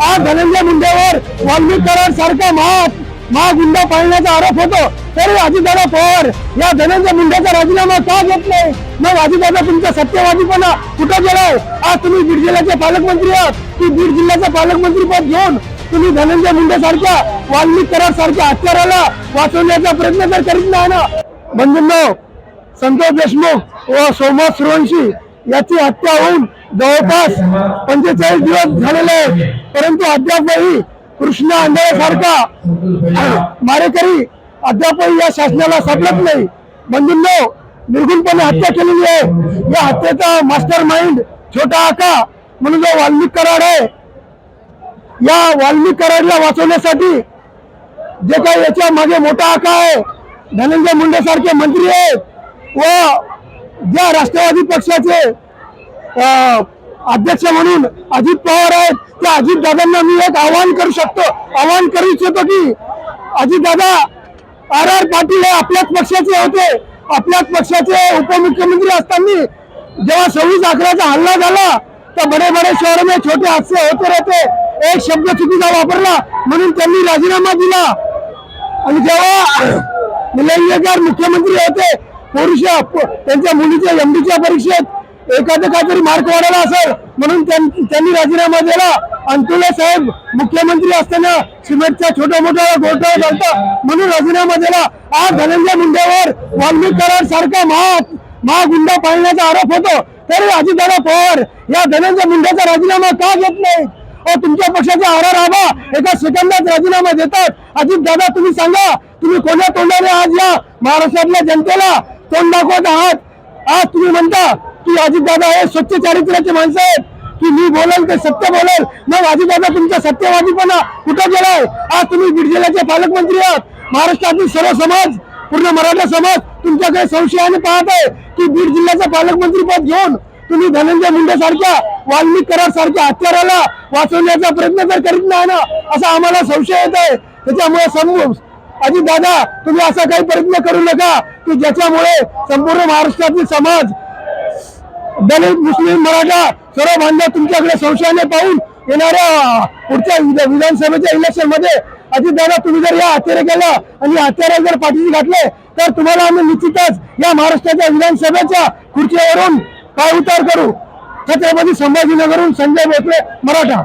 आज धनंजय मुंडेवर वाल्मिक कराड सारखा महाग महागुंडा पाळण्याचा आरोप होतो. तरी अजितदादा पवार या धनंजय मुंडेचा राजीनामा का घेत नाही? मग अजितदादा तुमचा सत्यवादीपणा कुठं गेलाय आज तुम्ही बीड जिल्ह्याचे पालकमंत्री आहात. की बीड जिल्ह्याचं पालकमंत्री पद घेऊन तुम्ही धनंजय मुंडे सारख्या वाल्मिक कराड सारख्या हत्याराला वाचवण्याचा प्रयत्न तर करीत नाही ना? बंधूंनो संतोष देशमुख व सोमा सुरवंशी याची हत्या होऊन जवळपास पंचेचाळीस दिवस झालेले आहेत परंतु अद्यापही कृष्ण आंधळे सारखा मारेकरी अद्यापही या शासनाला सापडत नाही. बंधूंनो निर्गुणपणे हत्या केलेली आहे. या हत्येचा मास्टर माइंड छोटा आका म्हणून जो वाल्मिक कराड आहे या वाल्मिक कराडला वाचवण्यासाठी जे काही याच्या मागे मोठा आका आहे धनंजय मुंडे सारखे मंत्री आहेत व ज्या राष्ट्रवादी पक्षाचे अध्यक्ष म्हणून अजित पवार आहेत. त्या अजित दादांना मी एक आवाहन करू शकतो. आवाहन करू इच्छितो की अजित दादा आर आर पाटील हे आपल्याच पक्षाचे होते. आपल्याच पक्षाचे उपमुख्यमंत्री असताना जेव्हा सव्वीस अकराचा हल्ला झाला तर बडे बडे शहर में छोटे हादसे होते राहते एक शब्द चुकीचा वापरला म्हणून त्यांनी राजीनामा दिला. आणि जेव्हा निलंगेकर मुख्यमंत्री होते पुरुष त्यांच्या मुलीच्या एमडीच्या परीक्षेत एखादं काहीतरी मार्क वाढायला असेल म्हणून त्यांनी राजीनामा दिला. अंतुला साहेब मुख्यमंत्री असताना सिमेंटचा छोटा मोठा घोटाळा घालता म्हणून राजीनामा दिला. आज धनंजय मुंडेवर वाल्मिक कराड सारखा महा महागुंडा पाळण्याचा आरोप होतो. तरी अजितदादा पवार या धनंजय मुंडेचा राजीनामा का घेत नाही अहो, तुमच्या पक्षाचा आरा राबा एका सेकंदात राजीनामा देतात. अजित दादा तुम्ही सांगा तुम्ही कोण्या तोंडाने आज या महाराष्ट्रातल्या जनतेला तोंड दाखवत आहात? आज तुम्ही म्हणता की अजित दादा हे स्वच्छ चारित्र्याचे माणसं आहेत. की मी बोलेल ते सत्य बोलेल. मग अजितदादा तुमचा सत्यवादीपणा कुठं गेलाय हो? आज तुम्ही बीड जिल्ह्याचे पालकमंत्री आहात. महाराष्ट्रातील सर्व समाज पूर्ण मराठा समाज तुमच्याकडे संशयाने पाहत आहे की बीड जिल्ह्याचं पालकमंत्री पद घेऊन तुम्ही धनंजय मुंडे सारख्या वाल्मिक कराड सारख्या हत्याराला वाचवण्याचा प्रयत्न तर करीत नाही ना? असा आम्हाला संशय येत आहे. त्याच्यामुळे समूह अजित दादा तुम्ही असा काही प्रयत्न करू नका की ज्याच्यामुळे संपूर्ण महाराष्ट्रातील समाज दलित मुस्लिम मराठा सर्व बांधव तुमच्याकडे संशयाने पाहून येणाऱ्या पुढच्या विध- विधानसभेच्या इलेक्शनमध्ये अजितदादा तुम्ही जर या हत्यारे केला आणि या जर पाठीशी घातले तर तुम्हाला आम्ही निश्चितच या महाराष्ट्राच्या विधानसभेच्या खुर्चीवरून पाय उतार करू. छत्रपती संभाजीनगरहून संजय भोसले मराठा.